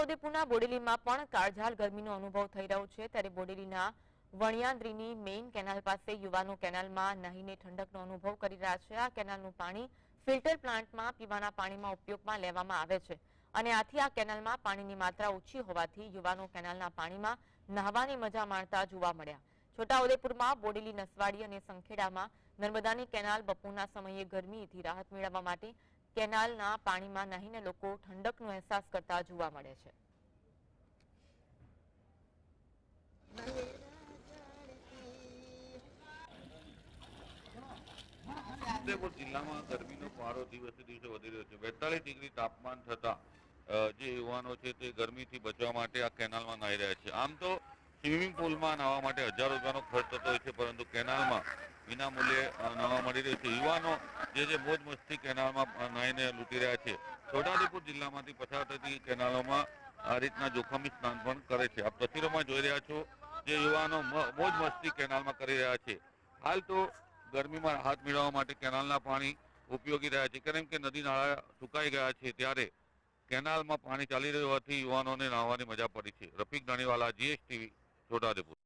છોટાઉદેપુરના બોડેલીમાં પણ કાળઝાળ ગરમીનો અનુભવ થઈ રહ્યો છે. ત્યારે બોડેલીના વણિયાદ્રીની મેઇન કેનાલ પાસે યુવાનો કેનાલમાં નહીને ઠંડકનો અનુભવ કરી રહ્યા છે. આ કેનાલનું પાણી ફિલ્ટર પ્લાન્ટમાં પીવાના પાણીમાં ઉપયોગમાં લેવામાં આવે છે અને આથી આ કેનાલમાં પાણીની માત્રા ઓછી હોવાથી યુવાનો કેનાલના પાણીમાં નહાવાની મજા માણતા જોવા મળ્યા. છોટાઉદેપુરમાં બોડેલી નસવાડી અને સંખેડામાં નર્મદાની કેનાલ બપોરના સમયે ગરમીથી રાહત મેળવવા માટે કેનાલના પાણીમાં નહીને લોકો ઠંડકનો અહેસાસ કરતા જોવા મળે છે. ઉદયપુર જિલ્લામાં ગરમીનો પારો દિવસે દિવસે વધી રહ્યો છે. બેતાલીસ ડિગ્રી તાપમાન થતા જે યુવાનો છે તે ગરમીથી બચવા માટે આ કેનાલમાં નાહી રહ્યા છે. આમ તો સ્વિમિંગ પુલમાં નાહવા માટે હજારો રૂપિયાનો ખર્ચ થતો હોય છે, પરંતુ કેનાલમાં વિના મૂલ્યે અ, મળી રહ્યું છે. યુવાનો જે જે મોજ મસ્તી કેનાલમાં નાહીને લૂંટી રહ્યા છે છોટાઉદેપુર જિલ્લામાંથી પસાર થતી કેનાલોમાં આ રીતના જોખમી સ્નાન પણ કરે છે. આપ તસવીરોમાં જોઈ રહ્યા છો જે યુવાનો મોજ મસ્તી કેનાલમાં કરી રહ્યા છે. હાલ તો ગરમીમાં રાહત મેળવવા માટે કેનાલના પાણી ઉપયોગી રહ્યા છે. કેમ કે નદી નાળા સુકાઈ ગયા છે ત્યારે કેનાલમાં પાણી ચાલી રહ્યું હોવાથી યુવાનોને નાહવાની મજા પડી છે. રફીક ધણીવાલા જીએસટીવી છોટાઉદેપુર.